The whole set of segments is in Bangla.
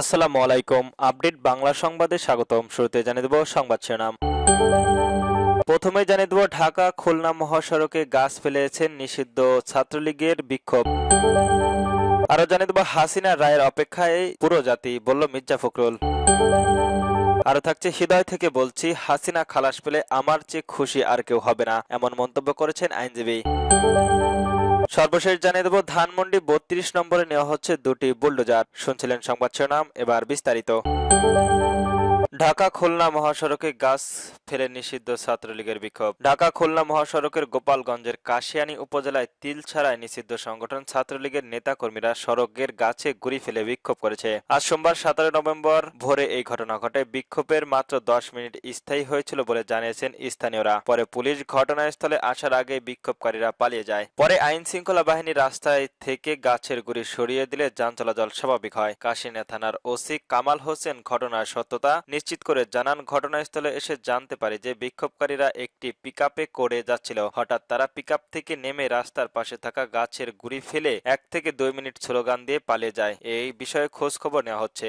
আসসালামু আলাইকুম। আপডেট বাংলা সংবাদে স্বাগতম। শুরুতে জানিয়ে দেব সংবাদ শিরোনাম। প্রথমে জানিয়ে দেব ঢাকা খুলনা মহাসড়কে গাছ ফেলেছেন নিষিদ্ধ ছাত্রলীগের বিক্ষোভ। আরও জানিয়ে দেব হাসিনা রায়ের অপেক্ষায় পুরো জাতি, বলল মির্জা ফখরুল। আরও থাকছে হৃদয় থেকে বলছি, হাসিনা খালাস পেলে আমার চেয়ে খুশি আর কেউ হবে না, এমন মন্তব্য করেছেন আইনজীবী। সর্বশেষ জানিয়ে দেব, ধানমন্ডি বত্রিশ নম্বরে নেওয়া হচ্ছে দুটি বুলডোজার। শুনছিলেন সংবাদ শিরোনাম, এবার বিস্তারিত। ঢাকা খুলনা মহাসড়কে গাছ ফেলে নিষিদ্ধ ছাত্রলীগের বিক্ষোভ। ঢাকা খুলনা মহাসড়কের গোপালগঞ্জের কাশিয়ানী উপজেলায় তিল ছাড়ায় নিষিদ্ধ সংগঠন ছাত্রলীগের নেতাকর্মীরা সড়কের গাছে গুড়ি ফেলে বিক্ষোভ করেছে। আজ সোমবার সতেরো নভেম্বর ভোরে এই ঘটনা ঘটে। বিক্ষোভের মাত্র দশ মিনিট স্থায়ী হয়েছিল বলে জানিয়েছেন স্থানীয়রা। পরে পুলিশ ঘটনাস্থলে আসার আগে বিক্ষোভকারীরা পালিয়ে যায়। পরে আইন শৃঙ্খলা বাহিনী রাস্তায় থেকে গাছের গুড়ি সরিয়ে দিলে যান চলাচল স্বাভাবিক হয়। কাশিনা থানার ওসি কামাল হোসেন ঘটনার সত্যতা নিশ্চিত করে জানান, ঘটনাস্থলে এসে জানতে পারে যে বিক্ষোভকারীরা একটি পিকআপে করে যাচ্ছিল। হঠাৎ তারা পিকআপ থেকে নেমে রাস্তার পাশে থাকা গাছের গুড়ি ফেলে এক থেকে দুই মিনিট স্লোগান দিয়ে পালিয়ে যায়। এই বিষয়ে খোঁজ খবর নেওয়া হচ্ছে।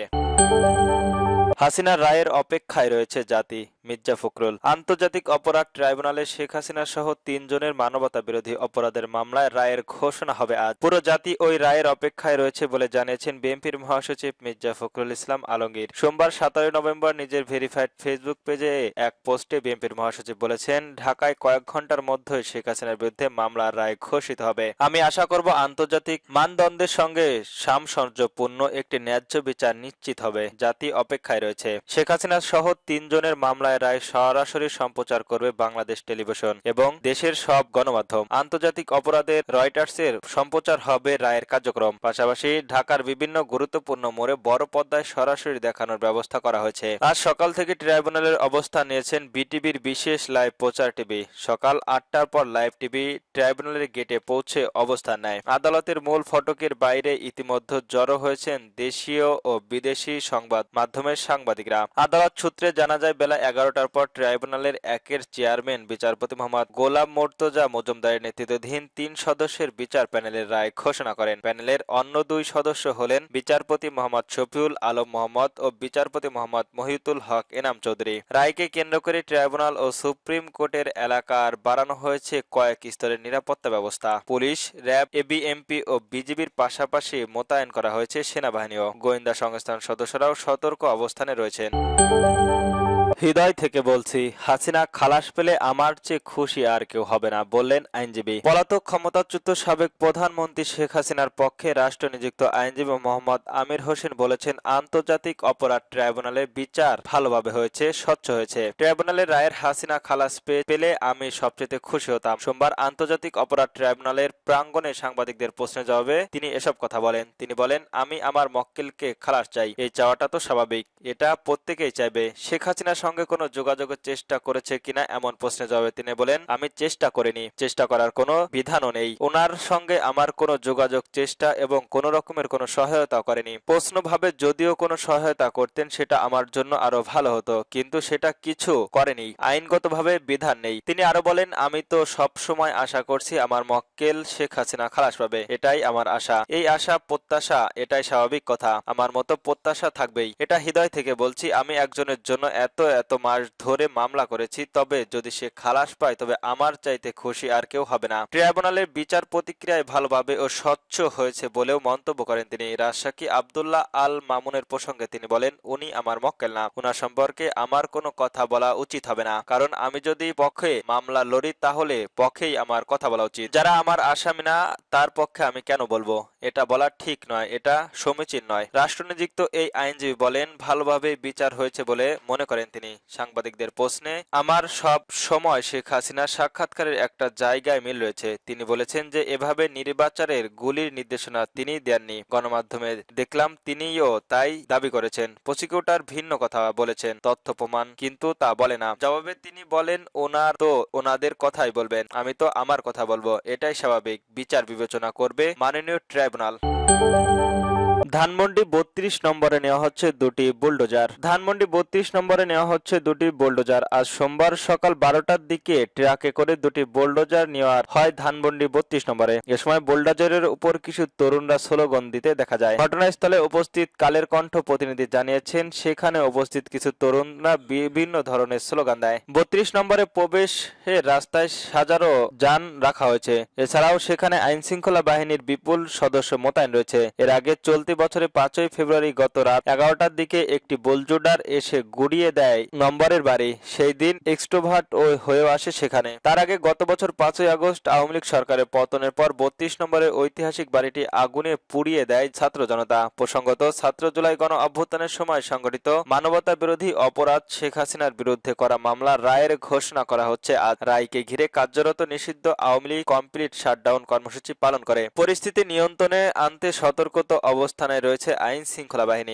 হাসিনা রায়ের অপেক্ষায় রয়েছে জাতি। মির্জা ফখরুল। আন্তর্জাতিক অপরাধ ট্রাইব্যুনালে শেখ হাসিনা সহ তিনজনের মানবতা বিরোধী অপরাধের মামলায় রায়ের ঘোষণা হবে আজ। পুরো জাতি ওই রায়ের অপেক্ষায় রয়েছে বলে জানিয়েছেন বিএনপির মহাসচিব মির্জা ফখরুল ইসলাম আলমগীর। সোমবার সতেরোই নভেম্বর নিজের ভেরিফাইড ফেসবুক পেজে এক পোস্টে বিএনপির মহাসচিব বলেছেন, ঢাকায় কয়েক ঘণ্টার মধ্যে শেখ হাসিনার বিরুদ্ধে মামলার রায় ঘোষিত হবে। আমি আশা করব আন্তর্জাতিক মানদণ্ডের সঙ্গে সামঞ্জস্যপূর্ণ একটি ন্যায্য বিচার নিশ্চিত হবে। জাতি অপেক্ষায় রয়েছে। শেখ হাসিনা সহ তিনজনের মামলায় রায় সরাসরি সম্প্রচার করবে বাংলাদেশ টেলিভিশন এবং দেশের সব গণমাধ্যম। আন্তর্জাতিক অপরাধের রয়টার্সের সম্প্রচার হবে রায়ের কার্যক্রম। পাশাপাশি ঢাকার বিভিন্ন গুরুত্বপূর্ণ মোড়ে বড় পর্দায় সরাসরি দেখানোর ব্যবস্থা করা হয়েছে। আজ সকাল থেকে ট্রাইব্যুনালের অবস্থান নিয়েছেন বিটিভির বিশেষ লাইভ প্রচার টিভি। সকাল আটটার পর লাইভ টিভি ট্রাইব্যুনালের গেটে পৌঁছে অবস্থান নেয়। আদালতের মূল ফটকের বাইরে ইতিমধ্যে জড়ো হয়েছেন দেশীয় ও বিদেশি সংবাদ মাধ্যমের সাংবাদিকরা। আদালত সূত্রে জানা যায়, বেলা এগারোটার পর ট্রাইব্যুনালের একের চেয়ারম্যান বিচারপতি মোহাম্মদ গোলাম মোর্তজা মজুমদারের নেতৃত্বাধীন তিন সদস্যের বিচার প্যানেলের রায় ঘোষণা করেন। প্যানেলের অন্য দুই সদস্য হলেন বিচারপতি মোহাম্মদ শফিউল আলম মোহাম্মদ ও বিচারপতি মোহাম্মদ মহিউতুল হক এনাম চৌধুরী। রায়কে কেন্দ্র করে ট্রাইব্যুনাল ও সুপ্রিম কোর্টের এলাকার বাড়ানো হয়েছে কয়েক স্তরের নিরাপত্তা ব্যবস্থা। পুলিশ, র্যাব এবিএমপি ও বিজিবির পাশাপাশি মোতায়েন করা হয়েছে সেনাবাহিনীও। গোয়েন্দা সংস্থার সদস্যরাও সতর্ক অবস্থানে রয়েছেন। হৃদয় থেকে বলছি, হাসিনা খালাস পেলে আমার চেয়ে খুশি আর কেউ হবে না, বললেন আইনজীবী। পলাতক ক্ষমতাচ্যুত সাবেক প্রধানমন্ত্রী শেখ হাসিনার পক্ষে রাষ্ট্র নিযুক্ত আইনজীবী মোহাম্মদ আমির হোসেন বলেছেন, আন্তর্জাতিক অপরাধ ট্রাইব্যুনালের বিচার ভালোভাবে হয়েছে, স্বচ্ছ হয়েছে। ট্রাইব্যুনালের রায়ের হাসিনা খালাস পেলে আমি সবচেয়ে খুশি হতাম। সোমবার আন্তর্জাতিক অপরাধ ট্রাইব্যুনালের প্রাঙ্গণে সাংবাদিকদের প্রশ্নের জবাবে তিনি এসব কথা বলেন। তিনি বলেন, আমি আমার মক্কেলকে খালাস চাই, এই চাওয়াটা তো স্বাভাবিক, এটা প্রত্যেকেই চাইবে। শেখ হাসিনার সঙ্গে কোনো যোগাযোগের চেষ্টা করেছে কিনা এমন প্রশ্নের জবাবে তিনি বলেন, আমি চেষ্টা করিনি। চেষ্টা করার কোনো বিধানও নেই। ওনার সঙ্গে আমার কোনো যোগাযোগ চেষ্টা এবং কোনো রকমের কোনো সহায়তা করেনি। প্রশ্নভাবে যদিও কোনো সহায়তা করতেন, সেটা আমার জন্য আরও ভালো হতো, কিন্তু সেটা কিছু করেনি। আইনগতভাবে বিধান নেই। তিনি আরও বলেন, আমি তো সব সময় আশা করছি আমার মক্কেল শেখ হাসিনা খালাস পাবে। এটাই আমার আশা। এই আশা, প্রত্যাশা, এটাই স্বাভাবিক কথা। আমার মতো প্রত্যাশা থাকবেই। এটা হৃদয় থেকে বলছি, আমি একজনের জন্য এত এত মাস ধরে মামলা করেছি, তবে যদি সে খালাস পায়, তবে আমার চাইতে খুশি আর কেউ হবে না। ট্রাইব্যুনালের বিচার প্রতিক্রিয়ায় ভালোভাবে ও স্বচ্ছ হয়েছে বলেও মন্তব্য করেন তিনি। রাজশাকী আবদুল্লাহ আল মামুনের প্রসঙ্গে তিনি বলেন, উনি আমার মক্কেল না। উনার সম্পর্কে আমার কোনো কথা বলা উচিত হবে না। কারণ আমি যদি পক্ষে মামলা লড়ি, তাহলে পক্ষেই আমার কথা বলা উচিত। যারা আমার আসামি না, তার পক্ষে আমি কেন বলব? এটা বলা ঠিক নয়, এটা সমীচীন নয়। রাষ্ট্রনিযুক্ত এই আইনজীবী বলেন, ভালোভাবে বিচার হয়েছে বলে মনে করেন তিনি। সাংবাদিকদের প্রশ্নে, আমার সব সময় শেখ হাসিনার সাক্ষাৎকারের একটা জায়গায় মিল রয়েছে। তিনি বলেছেন যে, এভাবে নির্বাচনের গুলির নির্দেশনা তিনি দেননি। গণমাধ্যমে দেখলাম তিনিও তাই দাবি করেছেন। প্রসিকিউটর ভিন্ন কথা বলেছেন, তথ্য প্রমাণ কিন্তু তা বলে না। জবাবে তিনি বলেন, ওনার তো ওনাদের কথাই বলবেন। আমি তো আমার কথা বলব। এটাই স্বাভাবিক। বিচার বিবেচনা করবে মাননীয় ট্রাইব্যুনাল। ধানমন্ডি বত্রিশ নম্বরে নেওয়া হচ্ছে দুটি বুলডোজার। ধানমন্ডি বত্রিশ নম্বরে নেওয়া হচ্ছে দুটি বুলডোজার। আজ সোমবার সকাল বারোটার দিকে ট্রাকে করে দুটি বুলডোজার নেওয়ার হয় ধানমন্ডি বত্রিশ নম্বরে। এ সময় বুলডোজারের উপর কিছু তরুণরা স্লোগান দিতে দেখা যায়। ঘটনাস্থলে উপস্থিত কালের কণ্ঠ প্রতিনিধি জানিয়েছেন, সেখানে উপস্থিত কিছু তরুণরা বিভিন্ন ধরনের স্লোগান দেয়। বত্রিশ নম্বরে প্রবেশে রাস্তায় হাজারো যান রাখা হয়েছে। এছাড়াও সেখানে আইন শৃঙ্খলা বাহিনীর বিপুল সদস্য মোতায়েন রয়েছে। এর আগে চলতি বছরে পাঁচই ফেব্রুয়ারি গত রাত এগারোটার দিকে একটি বোলজুডার এসে গুড়িয়ে দেয় নম্বরের বাড়ি। সেই দিন এক্সট্রোভার্ট ও হয়েও আসে সেখানে। তার আগে গত বছর পাঁচই আগস্ট আওয়ামী লীগ সরকারের পতনের পর বত্রিশ নম্বরের ঐতিহাসিক বাড়িটি আগুনে পুড়িয়ে দেয় ছাত্র জনতা। প্রসঙ্গত, ছাত্র জুলাই গণ অভ্যুত্থানের সময় সংগঠিত মানবতা বিরোধী অপরাধ শেখ হাসিনার বিরুদ্ধে করা মামলা রায়ের ঘোষণা করা হচ্ছে আজ। রায়কে ঘিরে কার্যরত নিষিদ্ধ আওয়ামী লীগ কমপ্লিট শাটডাউন কর্মসূচি পালন করে। পরিস্থিতি নিয়ন্ত্রণে আনতে সতর্কত অবস্থানে রয়েছে আইন শৃঙ্খলা বাহিনী।